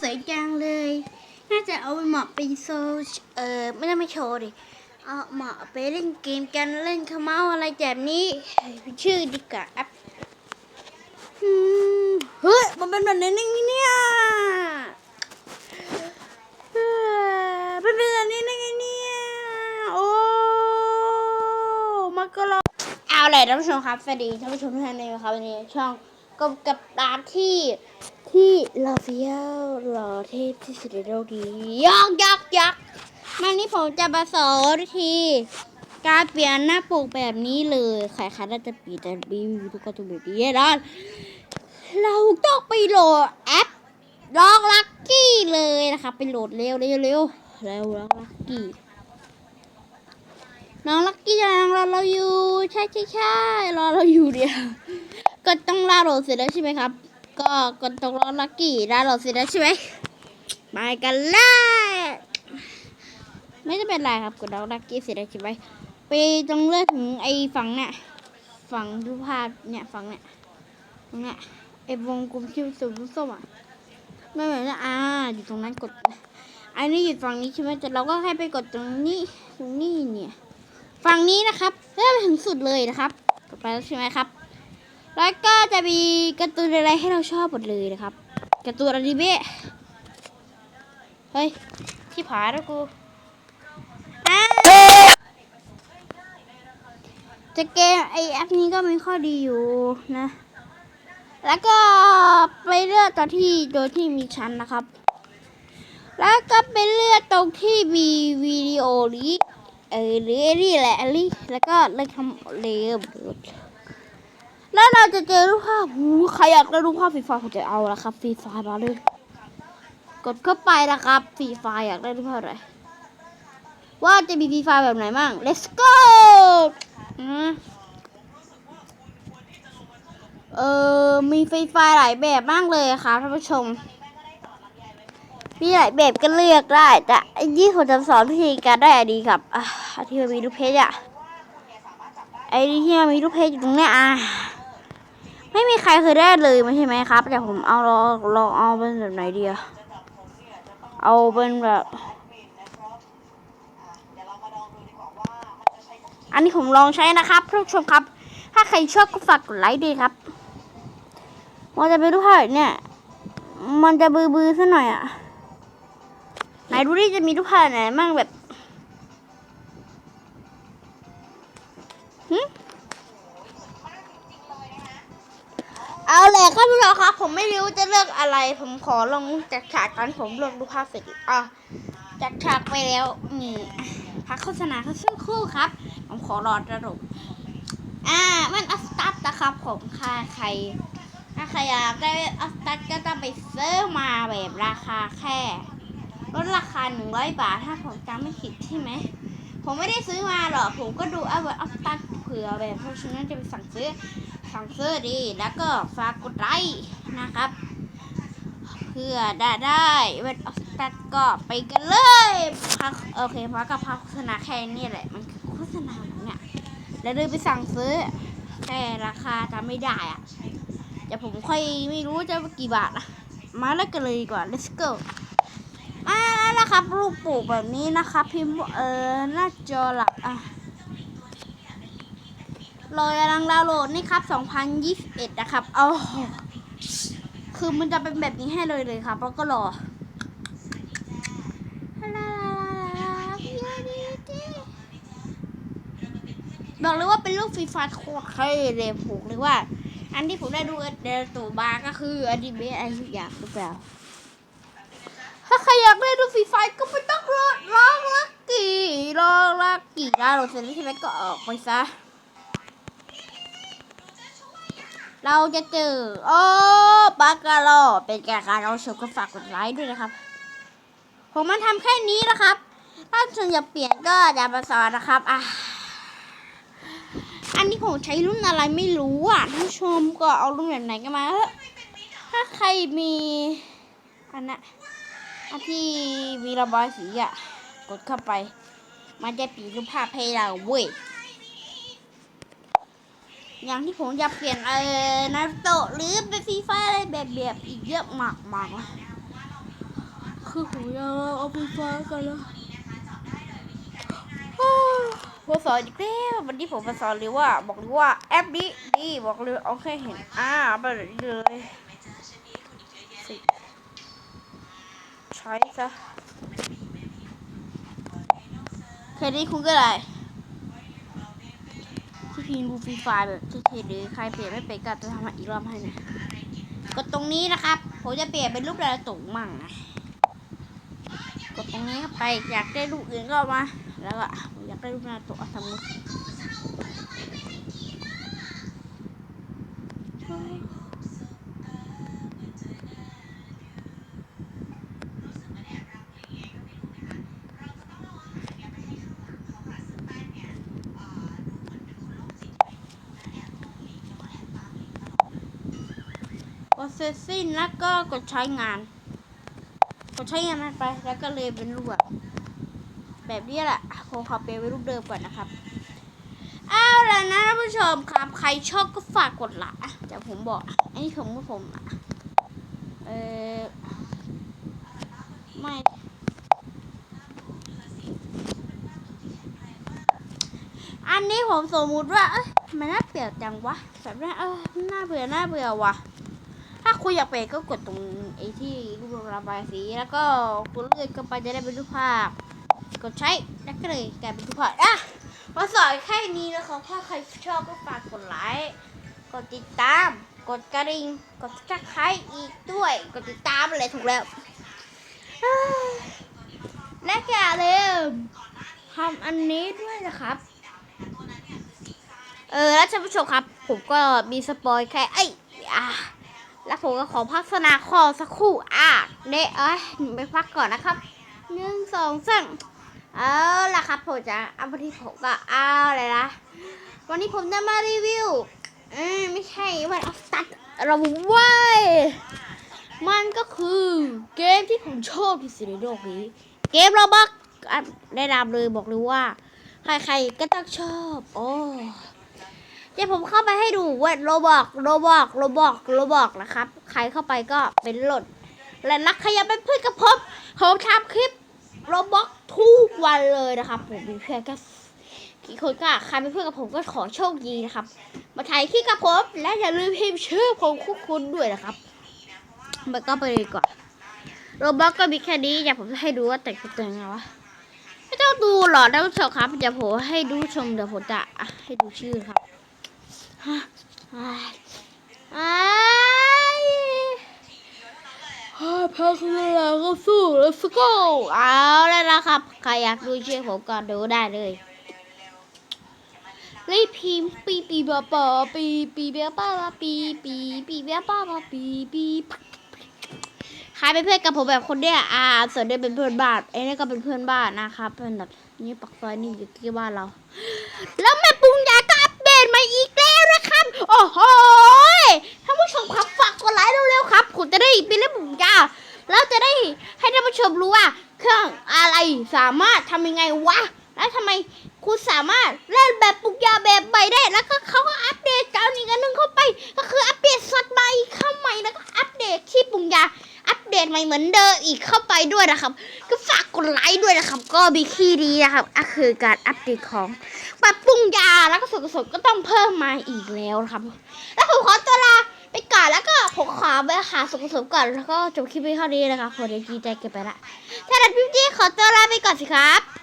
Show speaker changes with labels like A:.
A: สวยจังเลย น่าจะเอาเหมาะไปโซเออไม่ได้ไม่โชว์ดิ เอาเหมาะไปเล่นเกมกันเล่นขมเมาอะไรแบบนี้ ชื่อดีกว่าแอปอืมเฮ้ย มันเป็นแบบนี้นี่เนี่ยเฮ้ยมันเป็นแบบนี้ได้ไงเนี่ยโอ้มันก็รอเอาเลยท่านผู้ชมครับ สวัสดีท่านผู้ชมทุกท่านเลยนะครับวันนี้ช่องกบกับดาที่ ที่ลาเฟียลหล่อเทพที่สุดในโลกนี้ยักยักยักมันนี้ผมจะมาสอนวิธี การเปลี่ยนหน้าปกแบบนี้เลยใครๆน่าจะปีแต่บีวิวก็ต้องแบบนี้แน่นอนเราต้องไปโหลดแอปลองลักกี้เลยนะครับไปโหลดเร็วเร็วเร็วเร็วลองลักกี้น้องลักกี้ยังรอเราอยู่ ใช่ใช่ใช่รอเราอยู่เดียวก็ต้องลาโหลดเสร็จแล้วใช่ไหมครับ ก็ก็ต้องรอลักกี้ลาโหลดเสร็จแล้วใช่ไหมไปกันเลยไม่จะเป็นไรครับกดน้องลักกี้สร็จแล้ใช่ไหมไปตรงเลือกถึงไอ้ฝั่งเนี่ยฝั่งรูปภาพเนี่ยฝั่งเนี่ยตรงเนี้ยไอ้วงกลมที่เป็นสีส้มอะไม่เหมือนนะอ่าอยู่ตรงนั้นกดอันนี้อยู่ฝั่งนี้ใช่ไหมแต่เราก็แค่ไปกดตรงนี้ตรงนี้เนี่ย ฝั่งนี้นะครับเลื่อไปถึงสุดเลยนะครับ กดไปแล้วใช่ไหมครับ แล้วก็จะมีการ์ตูนอะไรให้เราชอบหมดเลยนะครับการ์ตูนอนิเมะเฮ้ยที่ผาแล้วกูจะเกมไอแอปนี้ก็มีข้อดีอยู่นะ แล้วก็ไปเลือกตอนที่โดยที่มีชั้นนะครับ แล้วก็ไปเลือกตรงที่มีวิดีโอนี้เออหรือนี่แหละอันนี้แล้วก็เลยทำเลม แล้วเราจะเจอรูปภาพหูใครอยากได้รูปภาพฟรีไฟผมจะเอาละครับฟรีไฟมาเลย กดเข้าไปนะครับฟรีไฟอยากได้รูปภาพอะไร ว่าจะมีฟรีไฟแบบไหนบ้าง let's go อืมเออมีฟรีไฟหลายแบบมากเลยค่ะท่านผู้ชม มีหลายแบบก็เลือกได้ แต่ไอ้ที่ผมจะสอนวิธีการได้อดีกับอะที่มันมีรูปเพจอะไอดีที่มันมีรูปเพจอยู่ตรงเนี้ยอะ ไม่มีใครเคยได้เลยไม่ใช่ไหมครับ แต่ผมเอาลองลองเอาเป็นแบบไหนดีอะเอาเป็นแบบ อันนี้ผมลองใช้นะครับท่านผู้ชมครับ ถ้าใครชอบก็ฝากกดไลค์ด้วยครับมันจะเป็นรูปภาพเนี่ย มันจะบือบือซะหน่อยอะไหนดูดิจะมีรูปภาพไหนมั่งแบบหึ เอาเลยครับพี่น้อครับ ผมไม่รู้จะเลือกอะไร ผมขอลองจากฉากตอนผมลอกรูภาพเสร็จอะจากฉากไปแล้วนี่พักโฆษณาเขาสักครู่ครับ ผมขอรอระดมอ่ามันอัสตัสนะครับผมค่าใครถ้าใครอยากได้อัสตัสก็ต้องไปซื้อมาแบบราคาแค่ลดราคา100บาทถ้าผมจำไม่ผิดใช่ไหมผมไม่ได้ซื้อมาหรอก ผมก็ดูเอาไว้อัพตัดเผื่อแบบเพราะฉะนั้นจะไปสั่งซื้อ สั่งซื้อดี แล้วก็ฝากกดไลค์นะครับ เพื่อได้ได้เว็บอัพตัดก็ไปกันเลยพักโอเคพักกับพักโฆษณาแค่นี้แหละ มันคือโฆษณาเนี่ยแล้วเดินไปสั่งซื้อแค่ราคาจำไม่ได้อะแต่ผมค่อยไม่รู้จะกี่บาทอะมาเล่นกันเลยดีกว่า let's go อ่าแล้วนะครับรูปปลูกแบบนี้นะครับ พิมพ์เออหน้าจอหลักอะ รอยกำลังดาวน์โหลดนี่ครับ 2021 นะครับ เอา คือมันจะเป็นแบบนี้ให้เลยเลยครับแล้วก็รอบอกเลยว่าเป็นลูกฟรีไฟาโคตรเท่เลยผูกเลยว่า อันที่ผมได้ดูเดลตูบาร์ก็คืออดีเบสอะไรทุกอย่างหรือเปล่าถ้าใครอยากเล่นดูฟรีไฟก็ไม่ต้องรอร้องลักกี้ร้องลักกี้ดาวน์โหลดเสร็จแล้วใช่ไหมก็ออกไปซะ เราจะเจอโอ้ปากกาโลเป็นแก่การเราชมก็ฝากกดไลค์ด้วยนะครับ ผมมันทำแค่นี้นะครับ ถ้าคุณอยากเปลี่ยนก็อย่ามาสอนนะครับอะอันนี้ผมใช้รุ่นอะไรไม่รู้อะท่านชมก็เอารุ่นแบบไหนก็มาถ้าใครมีอันนะอันที่มีระบายสีอะ กดเข้าไป มันจะปีรูปภาพให้เราเว้ย อย่างที่ผมจะเปลี่ยนเออนาโตะหรือเป็นฟรีไฟอะไรแบบแบบอีกเยอะมากมากคือผมอยากเอาไปฟ้ากันแล้วผมสอนอีกแล้ววันนี้ผมมาสอนเลยว่า บอกเลยว่าแอปนี้ดีบอกเลยเอาแค่เห็นอ่าไปเลยใช้ซะแค่นี้คุณก็ได้ ที่พิมพ์บูฟีไฟแบบเท่ๆหรือใครเปลี่ยนไม่เป็นก็จะทำอีกรอบให้นะกดตรงนี้นะครับผมจะเปลี่ยนเป็นรูปอะไรตุ่งมั่งนะกดตรงนี้เข้าไปอยากได้รูปอื่นก็มา แล้วก็อยากได้รูปหน้าตกสมมติ พอเสร็จสิ้นแล้วก็กดใช้งาน กดใช้งานมันไปแล้วก็เลยเป็นรูปแบบแบบนี้แหละผมขอเปลี่ยนเป็นรูปเดิมก่อนนะครับเอาละนะท่านผู้ชมครับ ใครชอบก็ฝากกดไลค์อะเดี๋ยวผมบอกอันนี้ของผมอะเออไม่อันนี้ผมสมมุติว่าเอ้ยมันน่าเปลี่ยนจังวะแบบนี้เออน่าเบื่อน่าเบื่อว่ะ คุณอยากเปลี่ยนก็กดตรงไอ้ที่รูประบายสี แล้วก็กดเลื่อนเข้าไปจะได้เป็นรูปภาพ กดใช้แล้วก็เลยกลายเป็นรูปภาพอะมาสอนแค่นี้นะครับถ้าใครชอบก็ฝากกดไลค์กดติดตาม กดกระดิ่งกดซับสไครต์อีกด้วย กดติดตามอะไรถูกแล้วและแกอย่าลืมทำอันนี้ด้วยนะครับ เออแล้วท่านผู้ชมครับ ผมก็มีสปอยแค่ไอ้อะ แล้วผมก็ขอพักสนาคอสักครู่อะเด้เอ้ยไปพักก่อนนะครับหนึ่งสองสามเอาล่ะครับผมจะเอาวันที่ผมก็เอาเลยนะวันนี้ผมจะมารีวิวเออไม่ใช่วันออฟตัดเราเว้ยมันก็คือเกมที่ผมชอบที่สุดในโลกนี้ เกมโรบักได้นำเลยบอกเลยว่า ใครๆก็ต้องชอบ โอ้ เดี๋ยวผมเข้าไปให้ดูเว่าโรบอกโรบอกโรบอกโรบอกนะครับ ใครเข้าไปก็เป็นหล่นและนักขยับเป็นเพื่อนกับผมผมทำคลิปโรบอกทุกวันเลยนะครับผมมีเพื่อนก็กี่คนก็ใครเป็นเพื่อนกับผมก็ขอโชคดีนะครับ มาถ่ายคลิปกับผมและอย่าลืมพิมพ์ชื่อผมคุกคุณด้วยนะครับมันก็ไปเลยก่อนโรบอกก็มีแค่นี้อยากผมจะให้ดูว่าแต่งตัวยังไงวะไม่ต้องดูหรอกท่านผู้ชมครับเดี๋ยวผมให้ดูชมเดี๋ยวผมจะให้ดูชื่อครับ ฮะอ้ายอ้ายอ้าพักเวลาก็สู้ let's go เอาแล้วนะครับ ใครอยากดูชื่อผมก็ดูได้เลยรีบพิมพ์ปีปีบอปอปีปีเบียป้าบปีปีปีเบียป้าบปีปีใครเป็นเพื่อนกับผมแบบคนเนี้ยอ่าส่วนเนี้ยเป็นเพื่อนบ้านไอ้นี่ก็เป็นเพื่อนบ้านนะครับเป็นแบบนี่ปักซอยนี่อยู่ที่บ้านเรา แล้วแม่ปุงยาก็อัปเดตมาอีก โอ้โหท่านผู้ชมครับฝากกดไลค์เร็วๆครับผมจะได้เป็นเรื่องปุงยาแล้วจะได้ให้ท่านผู้ชมรู้ว่า เครื่องอะไรสามารถทำยังไงวะ แล้วทำไม คุณสามารถเล่นแบบปุกยาแบบใบได้ แล้วก็เขาก็อัปเดตเจ้านี้กันนึงเข้าไป ก็คืออัปเดตสัตว์ใบเข้าใหม่แล้วก็อัปเดตที่ปุงยา อัปเดตใหม่เหมือนเดิมอีกเข้าไปด้วยนะครับ ก็ฝากกดไลค์ด้วยนะครับ ก็มีขี้ดีนะครับก็คือการอัปเดตของปรับปรุงยาแล้วก็ส่วนผสมก็ต้องเพิ่มมาอีกแล้วนะครับ แล้วผมขอตัวลาไปก่อนแล้วก็ผมขอไปหาส่วนผสมก่อนแล้วก็จบคลิปไว้เท่านี้นะครับผมเดี๋ยวจีใจเก็บไปละถ้าดันพี่จีขอตัวลาไปก่อนสิครับ